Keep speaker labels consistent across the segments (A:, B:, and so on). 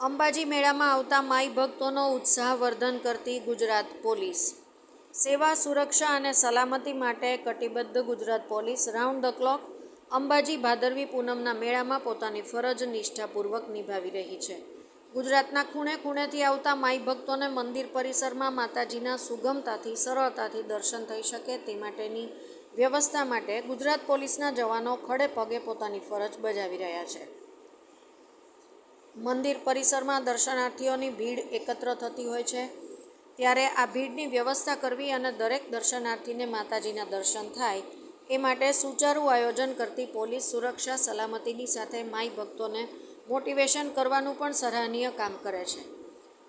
A: અંબાજી મેળામાં આવતા માઈ ભક્તોનો ઉત્સાહ વર્ધન કરતી ગુજરાત પોલીસ. સેવા, સુરક્ષા અને સલામતી માટે કટિબદ્ધ Gujarat police round the clock Ambaji ભાદરવી પૂનમના મેળામાં પોતાની ફરજ નિષ્ઠાપૂર્વક નિભાવી રહી છે. ગુજરાતના ખૂણે ખૂણેથી આવતા માઈ ભક્તોને મંદિર પરિસરમાં માતાજીના સુગમતાથી, સરળતાથી દર્શન થઈ શકે તે માટેની વ્યવસ્થા માટે ગુજરાત પોલીસના જવાનો ખડે પગે પોતાની ફરજ બજાવી રહ્યા છે. મંદિર પરિસરમાં દર્શનાર્થીઓની ભીડ એકત્ર થતી હોય છે. ત્યારે આ ભીડની વ્યવસ્થા કરવી અને દરેક દર્શનાર્થીને માતાજીના દર્શન થાય, એ માટે સુચારુ આયોજન કરતી પોલીસ સુરક્ષા સલામતીની સાથે માઈ ભક્તોને મોટિવેશન કરવાનું પણ સરાહનીય કામ કરે છે.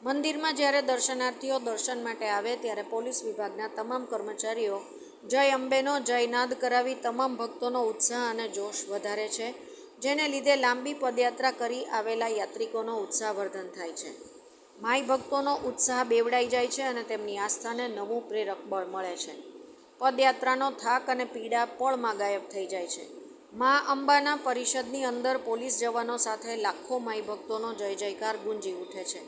A: મંદિરમાં જ્યારે દર્શનાર્થીઓ દર્શન માટે આવે ત્યારે પોલીસ વિભાગના તમામ કર્મચારીઓ જય અંબેનો જયનાદ કરાવી તમામ ભક્તોનો ઉત્સાહ અને જોશ વધારે છે. જેને લીધે લાંબી પદયાત્રા કરી આવેલા યાત્રિકોનો ઉત્સાહવર્ધન થાય છે. માઈ ભક્તોનો ઉત્સાહ બેવડાઈ જાય છે અને તેમની આસ્થાને નવું પ્રેરક બળ મળે છે. પદયાત્રાનો થાક અને પીડા પળમાં ગાયબ થઈ જાય છે. મા અંબાના પરિષદની અંદર પોલીસ જવાનો સાથે લાખો માઈ ભક્તોનો જય જયકાર ગુંજી ઉઠે છે.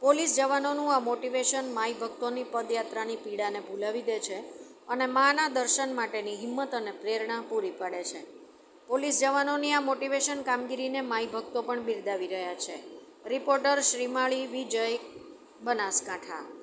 A: પોલીસ જવાનોનું આ મોટિવેશન માઈ ભક્તોની પદયાત્રાની પીડાને ભૂલાવી દે છે અને માના દર્શન માટેની હિંમત અને પ્રેરણા પૂરી પાડે છે. પોલીસ જવાનોની આ મોટિવેશન કામગીરીને માઈ ભક્તો પણ બિરદાવી રહ્યા છે. રિપોર્ટર શ્રીમાળી વિજય બનાસકાંઠા.